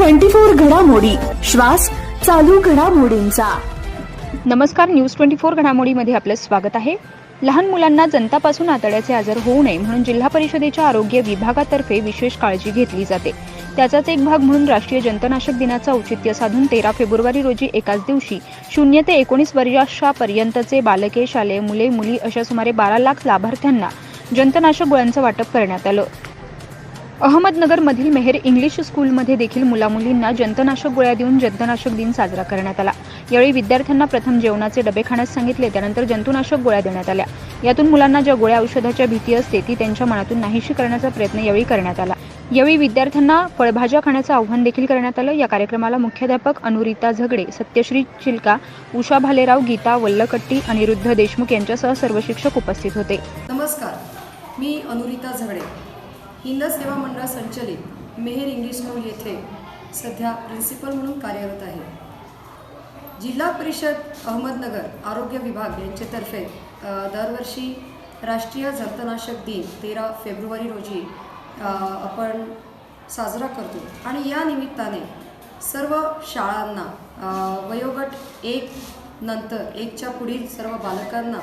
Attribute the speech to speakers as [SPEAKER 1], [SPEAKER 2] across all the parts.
[SPEAKER 1] Twenty four घडामोडी. श्वास चालू घडामोडींचा.
[SPEAKER 2] नमस्कार न्यूज ट्वेंटी फोर घडामोडीमध्ये आपलं स्वागत आहे. लहान मुलांना जंतापासून आतड्याचे आजार होऊ नये म्हणून जिल्हा परिषदेच्या आरोग्य विभागातर्फे विशेष काळजी घेतली जाते. त्याचाच एक भाग म्हणून राष्ट्रीय जंतनाशक दिनाचं औचित्य साधून तेरा फेब्रुवारी रोजी एकाच दिवशी शून्य ते एकोणीस वर्षापर्यंतचे बालके शालेय मुले मुली अशा सुमारे बारा लाख लाभार्थ्यांना जंतनाशक गोळ्यांचं वाटप करण्यात आलं. अहमदनगरमधील मेहेर इंग्लिश स्कूलमध्ये देखील मुलामुलींना जंतनाशक गोळ्या देऊन जंतनाशक दिन साजरा करण्यात आला. यावेळी विद्यार्थ्यांना प्रथम जेवणाचे डबे खाण्यास सांगितले त्यानंतर जंतुनाशक गोळ्या देण्यात आल्या. यातून मुलांना ज्या गोळ्या औषधाच्या भीती असते ती त्यांच्या मनातून नाहीशी करण्याचा प्रयत्न यावेळी करण्यात आला. यावेळी विद्यार्थ्यांना फळभाज्या खाण्याचं आव्हान देखील करण्यात आलं. या कार्यक्रमाला मुख्याध्यापक अनुरिता झगडे सत्यश्री चिलका उषा भालेराव गीता वल्लकट्टी अनिरुद्ध देशमुख यांच्यासह सर्व शिक्षक उपस्थित होते.
[SPEAKER 3] नमस्कार. मी अनुरिता झगडे. हिंद सेवा मंडळ संचलित मेहर इंग्लिश स्कूल येथे सध्या प्रिन्सिपल म्हणून कार्यरत आहे. जिल्हा परिषद अहमदनगर आरोग्य विभाग यांच्यातर्फे दरवर्षी राष्ट्रीय जंतनाशक दिन तेरा फेब्रुवारी रोजी आपण साजरा करतो. आणि या निमित्ताने सर्व शाळांना वयोगट एक नंतर एकच्या पुढील सर्व बालकांना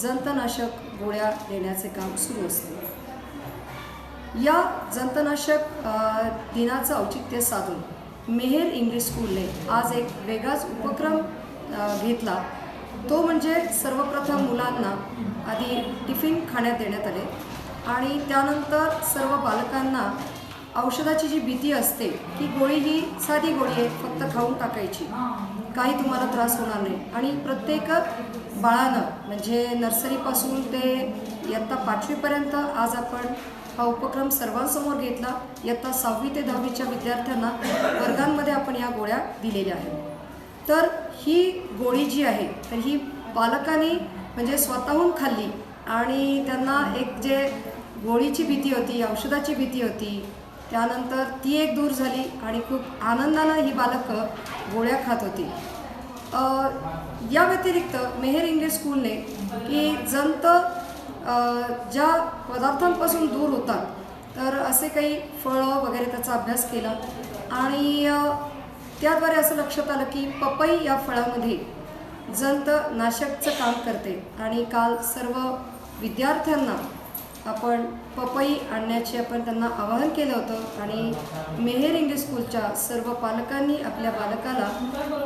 [SPEAKER 3] जंतनाशक गोळ्या देण्याचे काम सुरू असते. या जंतनाशक दिनाचं औचित्य साधून मेहेर इंग्लिश स्कूलने आज एक वेगळाच उपक्रम घेतला. तो म्हणजे सर्वप्रथम मुलांना आधी टिफिन खाण्यात देण्यात आले आणि त्यानंतर सर्व बालकांना औषधाची जी भीती असते की गोळी ही साधी गोळी आहे फक्त खाऊन टाकायची. काही तुम्हाला त्रास होणार नाही. आणि प्रत्येक बाळानं म्हणजे नर्सरीपासून ते इयत्ता पाचवीपर्यंत आज आपण हा उपक्रम सर्वांसमोर घेतला इयत्ता सहावी ते दहावीच्या विद्यार्थ्यांना वर्गांमध्ये आपण या गोळ्या दिलेल्या आहेत. तर ही गोळी जी आहे तर ही पालकांनी म्हणजे स्वतःहून खाल्ली आणि त्यांना एक जे गोळीची भीती होती औषधाची भीती होती त्यानंतर ती एक दूर झाली आणि खूप आनंदानं ही बालकं गोळ्या खात होती. या व्यतिरिक्त मेहर इंग्लिश स्कूलने की जंत ज्या पदार्थांपासून दूर होतात तर असे काही फळं वगैरे त्याचा अभ्यास केला. आणि त्याद्वारे असं लक्षात आलं की पपई या फळामध्ये जंत नाशकचं काम करते. आणि काल सर्व विद्यार्थ्यांना आपण पपई आणण्याचे आपण त्यांना आवाहन केलं होतं. आणि मेहेर इंग्लिश स्कूलच्या सर्व पालकांनी आपल्या बालकाला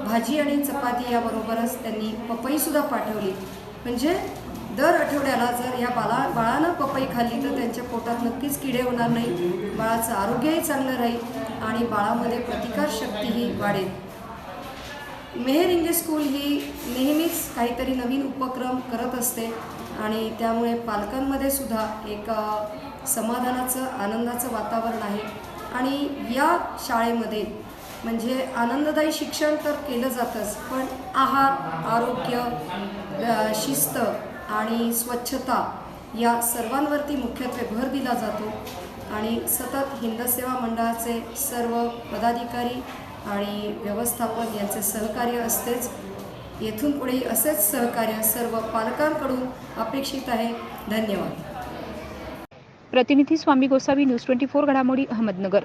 [SPEAKER 3] भाजी आणि चपाती याबरोबरच त्यांनी पपईसुद्धा पाठवली. म्हणजे दर आठवड्याला जर या बाला बाळानं पपई खाल्ली तर त्यांच्या पोटात नक्कीच किडे होणार नाही बाळाचं आरोग्यही चांगलं राहील आणि बाळामध्ये प्रतिकारशक्तीही वाढेल. मेहर इंग्लिश स्कूल ही नेहमीच काहीतरी नवीन उपक्रम करत असते आणि त्यामुळे पालकांमध्ये सुद्धा एक समाधानाचं आनंदाचं वातावरण आहे. आणि या शाळेमध्ये म्हणजे आनंददायी शिक्षण तर केलं जातंच पण आहार आरोग्य शिस्त आणि स्वच्छता या सर्वांवरती मुख्यत्वे भर दिला जातो. आणि सतत हिंद सेवा मंडळाचे सर्व पदाधिकारी आणि व्यवस्थापन यांचे सहकार्य असतेच. येथून पुढेही असेच सहकार्य सर्व पालकांकडून अपेक्षित आहे. धन्यवाद.
[SPEAKER 2] प्रतिनिधी Swami Gosavi news twenty four घडामोडी अहमदनगर.